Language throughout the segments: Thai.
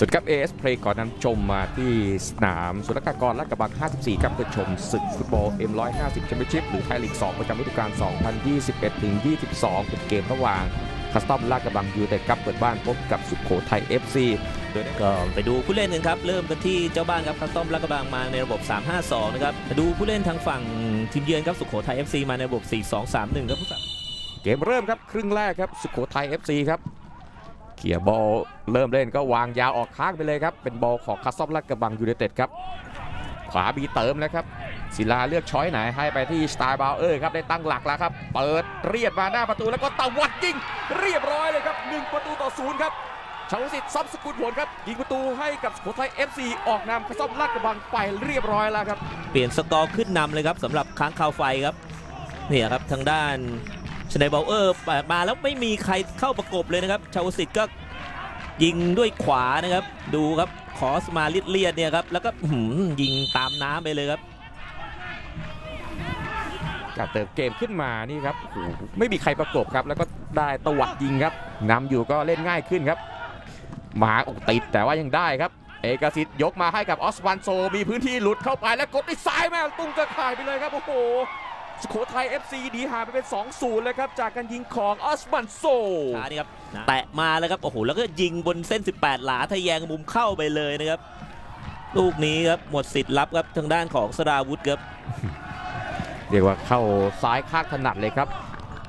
สวัสดีครับ AS Play ก่อนนำชมมาที่สนามสุรกากรลาดกระบัง 54 ครับเพื่อชมศึกฟุตบอล M150 แชมเปี้ยนชิพหรือไทยลีก 2 ประจำฤดูกาล 2021ถึง22 เป็นเกมระหว่างคัสตอมลาดกระบังยูไนเต็ดครับเปิดบ้านพบกับสุโขทัย FC โดยได้ก็ไปดูผู้เล่นกันครับ เริ่มกันที่เจ้าบ้านครับคัสตอมลาดกระบังมาในระบบ 3-5-2 นะครับมาดูผู้เล่นทางฝั่งทีมเยือนครับสุโขทัย FC มาในระบบ 4-2-3-1 ครับผู้สัเกมเริ่มครับครึ่งแรกครับสุโขทัย FC ครับ เขี่ยบอลเริ่มเล่นก็วางยาวออกข้างไปเลยครับ เป็นบอลของคัสตอมลาดกระบังยูไนเต็ดครับ ขวาบีเติมแล้วครับ ศิลาเลือกช้อยไหนให้ไปที่สไตล์บาวเออร์ครับ ได้ตั้งหลักแล้วครับ เปิดเรียบมาหน้าประตูแล้วก็ตะวัดยิง เรียบร้อยเลยครับ 1 ประตูต่อศูนย์ครับชาวสิทธิ์ซับสกุลผลครับยิงประตูให้กับสุโขทัย FC ออกนำคัสตอมลาดกระบังไปเรียบร้อยแล้วครับ เปลี่ยนสกอร์ขึ้นนำเลยครับสำหรับค้างคาวไฟครับเนี่ยครับทางด้าน ชไนเบลเออร์มาแล้วไม่มีใครเข้าประกบเลยนะครับ ชาวสิทธิ์ก็ยิงด้วยขวานะครับ ดูครับขอสมาลิดเลียดเนี่ยครับ แล้วก็ยิงตามน้ำไปเลยครับการเติมเกมขึ้นมานี่ครับไม่มีใครประกบครับ แล้วก็ได้ตวัดยิงครับนำอยู่ก็เล่นง่ายขึ้นครับหมาอกติดแต่ว่ายังได้ครับ เอกสิทธิ์ยกมาให้กับออสวันโซ มีพื้นที่หลุดเข้าไปแล้วกดด้วยซ้ายแม่ตุ้งกระข่ายไปเลยครับโอ้โห สุโขทัย FC ดีหายไปเป็น 2-0 เลยครับ จากการยิงของออสวันโซช้านี่ครับแตะมาแล้วครับโอ้โหแล้วก็ยิงบนเส้น 18 หลาทะแยงมุมเข้าไปเลยนะครับ ลูกนี้ครับหมดสิทธิ์รับครับทางด้านของสราวุธครับเรียกว่าเข้าซ้ายข้างถนัดเลยครับ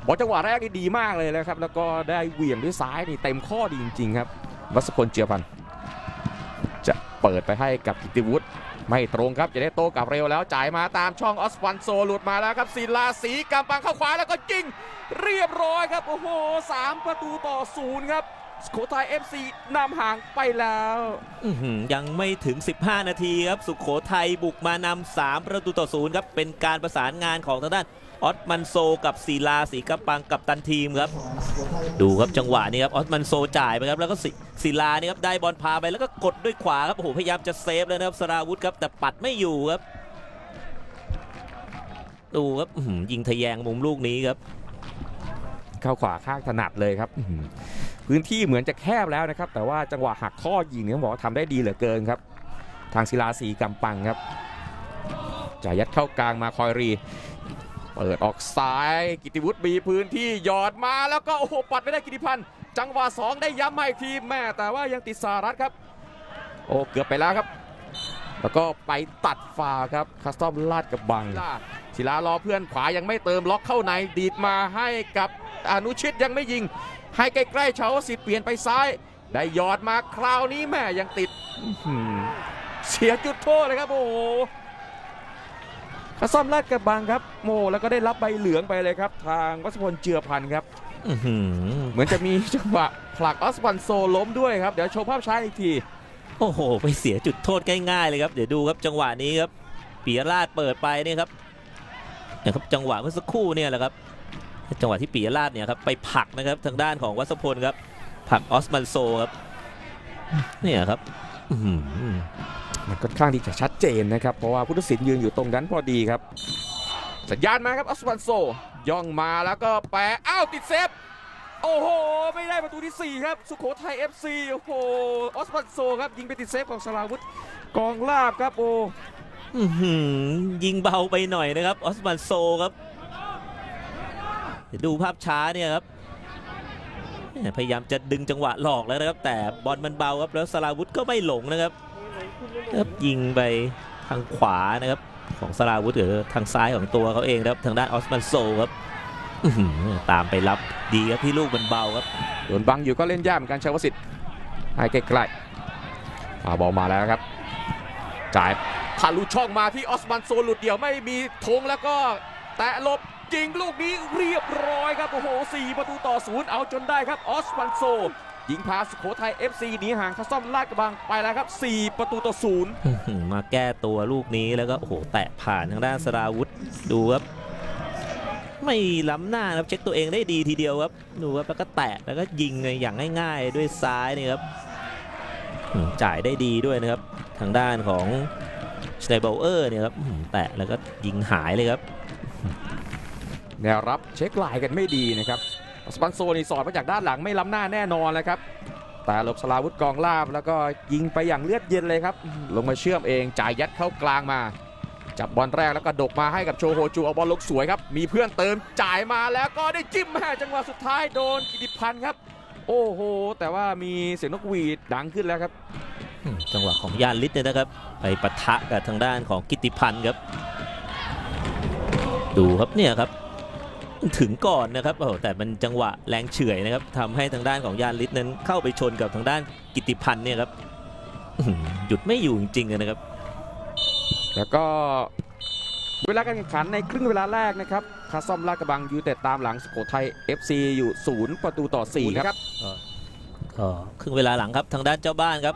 บอลจังหวะแรกนี่ดีมากเลยนะครับ แล้วก็ได้เหวี่ยงด้วยซ้ายนี่เต็มข้อดีจริงๆครับ วัสพลเจียพันธ์จะเปิดไปให้กับกิติวุฒิ ไม่ตรงครับจะได้โตกับเร็วแล้วจ่ายมาตามช่องออสวันโซหลุดมาแล้วครับศิลาสีกำปังเข้าขวาแล้วก็ยิง เรียบร้อยครับ โอ้โหสามประตูต่อศูนย์ครับ สโคไทย FC นำห่างไปแล้วอื้อหือยังไม่ถึง 15 นาทีครับสุขโขทัยบุกมานำ3ประตูต่อศูนย์ครับเป็นการประสานงานของทางด้านออสมันโซกับศิลาสีกำปังกับตันทีมครับดูครับจังหวะนี้ครับออสมันโซจ่ายไปครับแล้วก็ศิศิลานี่ครับได้บอลพาไปแล้วก็กดด้วยขวาครับโอ้โหพยายามจะเซฟแล้วนะครับสราวุธครับแต่ปัดไม่อยู่ครับดูครับอื้อหือยิงทะแยงมุมลูกนี้ครับ เข้าขวาข้างถนัดเลยครับอื้อหือ พื้นที่เหมือนจะแคบแล้วนะครับ แต่ว่าจังหวะหักข้อยิงเนี่ยบอกว่าทำได้ดีเหลือเกินครับ ทางศิลาสีกำปังครับจ่ายัดเข้ากลางมาคอยรี เปิดออกซ้ายกิติวุฒิมีพื้นที่หยอดมาแล้วก็โอ้โหปัดไม่ได้กิติพันธ์จังหวะสองได้ย้ำมาอีกทีแม่แต่ว่ายังติดสารัตครับ โอ้เกือบไปแล้วครับ แล้วก็ไปตัดฟาครับคัสตอมลาดกับบังศิลารอเพื่อนขวายังไม่เติมล็อกเข้าในดีดมาให้กับ อนุชิตยังไม่ยิง ให้ใกล้ๆเฉาสิทธิ์เปลี่ยนไปซ้าย ได้หยอดมาคราวนี้แม่ยังติดอื้อหือเสียจุดโทษเลยครับโอ้โหคัสตอมลาดกับบังครับ โมแล้วก็ได้รับใบเหลืองไปเลยครับ ทางวัชพลเจือพันธ์ครับอื้อหือเหมือนจะมีจังหวะผลักออสวันโซล้มด้วยครับ เดี๋ยวโชว์ภาพช้าอีกที โอ้โห ไปเสียจุดโทษง่ายๆเลยครับ เดี๋ยวดูครับจังหวะนี้ครับปียราชเปิดไปเนี่ยครับเนี่ยครับจังหวะเมื่อสักครู่เนี่ยแหละครับ จังหวะที่ปียราชเนี่ยครับไปผลักนะครับทางด้านของวัสพลครับผลักออสมันโซครับเนี่ยครับอื้อหือมันค่อนข้างที่จะชัดเจนนะครับ เพราะว่าผู้ตัดสินยืนอยู่ตรงนั้นพอดีครับ สัญญาณมาครับออสวันโซย่องมาแล้วก็แปะอ้าวติดเซฟโอ้โห ไม่ได้ประตูที่ 4 ครับ สุโขทัย FC โอ้โหออสวันโซครับ ยิงไปติดเซฟของสลาวุธกองลาบครับโอ้อื้อหือยิงเบาไปหน่อยนะครับออสมันโซครับเดูภาพช้าเนี่ยครับพยายามจะดึงจังหวะหลอกแล้วนะครับ แต่บอลมันเบาครับแล้วสลาวุธก็ไม่หลงนะครับครับยิงไปทางขวานะครับของสราวุธหรือทางซ้ายของตัวเขาเองครับทางด้านออสมันโซครับตามไปรับดีครับที่ลูกมันเบาครับโดนบังอยู่ก็เล่นยากเหมือนกันชาวสิทธิ์ให้ใกล้ๆอาบอลมาแล้วครับจ่ายทะลุช่องมาที่ออสมันโซหลุดเดี่ยวไม่มีธงแล้วก็แตะลบ ยิงลูกนี้เรียบร้อยครับโอ้โห 4 ประตูต่อศูนย์เอาจนได้ครับออสมันโซยิงพาสุโขทัย FC หนีห่างคัสตอมลาดกระบังไปแล้วครับ 4 ประตูต่อศูนย์มาแก้ตัวลูกนี้แล้วก็โอ้โหแตะผ่านทางด้านสราวุธดูครับไม่ล้ำหน้าครับเช็คตัวเองได้ดีทีเดียวครับดูครับแล้วก็แตะแล้วก็ยิงอย่างง่ายๆ ด้วยซ้ายนี่ครับจ่ายได้ดีด้วยนะครับ ทางด้านของสไนเบลเออร์เนี่ยครับแตะแล้วก็ยิงหายเลยครับ แนวรับเช็คลายกันไม่ดีนะครับสมันโซนี่สอดมาจากด้านหลังไม่ล้ำหน้าแน่นอนเลยครับแต่หลบสลาวุธกองลาบแล้วก็ยิงไปอย่างเลือดเย็นเลยครับ ลงมาเชื่อมเองจ่ายยัดเข้ากลางมา จับบอลแรกแล้วก็ดกมาให้กับโชโฮจูเอาบอลลงสวยครับ มีเพื่อนเติมจ่ายมาแล้วก็ได้จิ้มแม่จังหวะสุดท้ายโดนกิติพันธ์ครับ โอ้โห แต่ว่ามีเสียงนกหวีดดังขึ้นแล้วครับ จังหวะของยานลิศเนี่ยนะครับ ไปปะทะกับทางด้านของกิติพันธ์ครับ ดูครับเนี่ยครับ ถึงก่อนนะครับโอ้โหแต่มันจังหวะแรงเฉื่อยนะครับทำให้ทางด้านของยานลิศนั้นเข้าไปชนกับทางด้านกิตติพันธ์เนี่ยครับอื้อหือหยุดไม่อยู่จริงๆเลยนะครับ แล้วก็เวลาการแข่งขันในครึ่งเวลาแรกนะครับคาซ่อมลาดกระบังยูไนเต็ดตามหลังสุโขทัย FC อยู่ศูนย์ประตูต่อ 4 ครับก็ครึ่งเวลาหลังครับทางด้านเจ้าบ้านครับ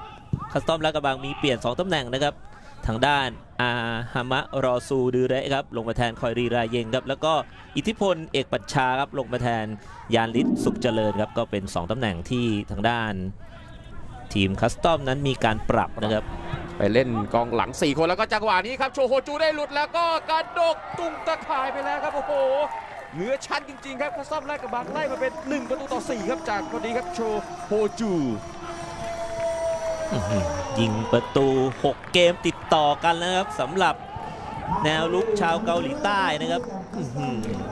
คัสตอมและกระบังมีเปลี่ยน 2ตำแหน่งนะครับ ทางด้านอาฮามะรอซูดือเรครับลงมาแทนคอยรีรายเยงครับแล้วก็อิทธิพลเอกปัชชาครับลงมาแทนยานลิศสุขเจริญครับก็เป็น 2 ตำแหน่งที่ทางด้านทีมคัสตอมนั้นมีการปรับนะครับไปเล่นกองหลัง 4 คนแล้วก็จังหวะนี้ครับโชโฮจูได้หลุดแล้วก็กระดกตุ้งตะข่ายไปแล้วครับโอ้โหเหนือชั้นจริง ๆ ครับคาซ่อมไลาดกระบังไล่มาเป็น 1 ประตูต่อ 4 ครับจากคนนี้ครับโชโฮจู ยิงประตู 6 เกมติดต่อกันแล้วนะครับสำหรับแนวลุกชาวเกาหลีใต้นะครับ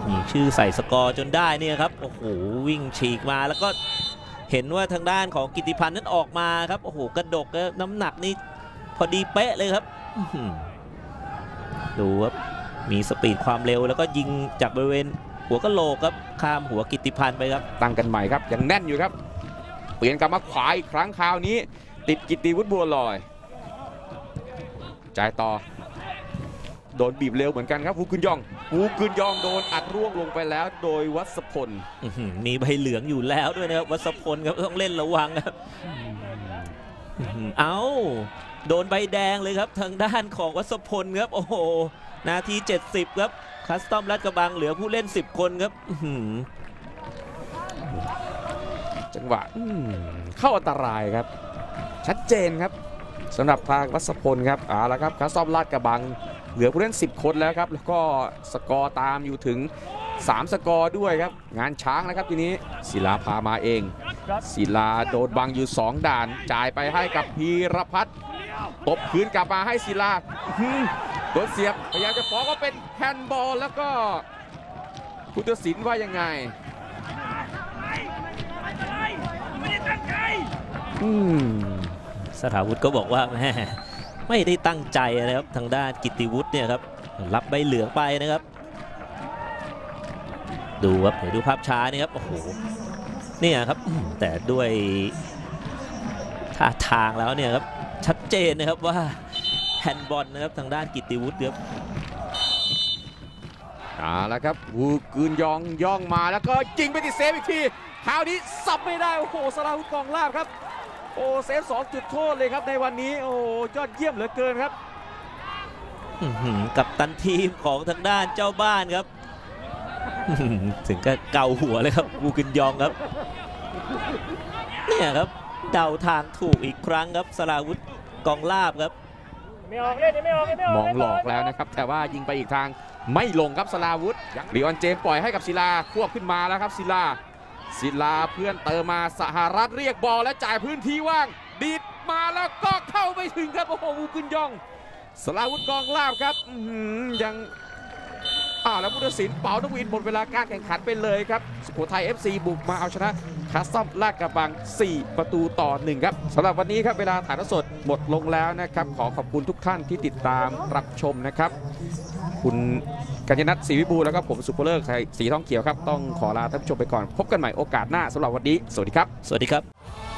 มีชื่อใส่สกอร์จนได้เนี่ยครับ โอ้โห วิ่งฉีกมาแล้วก็เห็นว่าทางด้านของกิติพันธ์นั้นออกมาครับ โอ้โห กระดกน้ำหนักนี่พอดีเป๊ะเลยครับดูครับ มีสปีดความเร็วแล้วก็ยิงจากบริเวณหัวกะโหลกครับข้ามหัวกิติพันธ์ไปครับ ตั้งกันใหม่ครับยังแน่นอยู่ครับ เปลี่ยนกลับมาขวาอีกครั้งคราวนี้ ติดกิตติวุฒิบัวลอย จ่ายต่อ โดนบีบเร็วเหมือนกันครับฮูกึนยองฮูกึนยองโดนอัดร่วงลงไปแล้วโดยวัสพลอื้อหือมีใบเหลืองอยู่แล้วด้วยนะครับวัสพลครับต้องเล่นระวังครับอื้อหือเอาโดนใบแดงเลยครับทางด้านของวัสพลครับโอ้โหนาที 70 ครับคัสตอมรัดกระบังเหลือผู้เล่น 10 คนครับอื้อหือจังหวะอืมเข้าอันตรายครับ ชัดเจนครับสำหรับทางวัสพลครับเอาละครับคาซ่อมลาดกระบัง เหลือผู้เล่น 10 คนแล้วครับ แล้วก็สกอร์ตามอยู่ถึง 3 สกอร์ด้วยครับ งานช้างนะครับทีนี้ศิลาพามาเอง ศิลาโดนบังอยู่ 2 ด่าน จ่ายไปให้กับพีรพัฒน์ตบคืนกลับมาให้ศิลาอื้อหือโดนเสียบพยายามจะฟ้องว่าเป็นแฮนด์บอลแล้วก็ผู้ตัดสินว่ายังไงอืม สถาวุฒิก็บอกว่าแม่ไม่ได้ตั้งใจนะครับทางด้านกิติวุฒิเนี่ยครับรับใบเหลืองไปนะครับ ดูครับเดี๋ยวดูภาพช้านี่ครับโอ้โหเนี่ยครับแต่ด้วยท่าทางแล้วเนี่ยครับชัดเจนนะครับว่าแฮนด์บอลนะครับทางด้านกิติวุฒิครับเอาละครับวูกืนยองย่องมาแล้วก็ยิงไปติดเซฟอีกทีคราวนี้สับไม่ได้โอ้โหสลาวุธกองลาบครับ โอ้เซฟสองจุดโทษเลยครับในวันนี้โอ้ยอดเยี่ยมเหลือเกินครับอื้อหือกับตันทีมของทางด้านเจ้าบ้านครับอื้อหือถึงก็เกาหัวเลยครับวูกินยองครับ เนี่ยครับเดาทางถูกอีกครั้งครับสราวุธกองลาบครับไม่ออกเล่นไม่ออกไม่ออกมองหลอกแล้วนะครับ แต่ว่ายิงไปอีกทางไม่ลงครับสลาวุธลีออนเจมส์ปล่อยให้กับศิลาควบขึ้นมาแล้วครับศิลา ศิลาเพื่อนเติมมาสหรัฐเรียกบอลและจ่ายพื้นที่ว่าง ดีดมาแล้วก็เข้าไปถึงครับโอ้โหวูกุนยอง สลาวุธกองลาบครับยัง อ้าวแล้วผู้ตัดสินเป่านวีดหมดเวลาการแข่งขันไปเลยครับสุโขทัย FC บุกมาเอาชนะคาสตอมลาดกระบัง 4 ประตูต่อ 1 ครับสำหรับวันนี้ครับเวลาถ่ายทอดสดหมดลงแล้วนะครับ ขอขอบคุณทุกท่านที่ติดตามรับชมนะครับ คุณกัญญนัทศรีวิบูลแล้วก็ผมสุภเลิกสีทองเขียวครับ ต้องขอลาท่านผู้ชมไปก่อน พบกันใหม่โอกาสหน้าสำหรับวันนี้ สวัสดีครับ สวัสดีครับ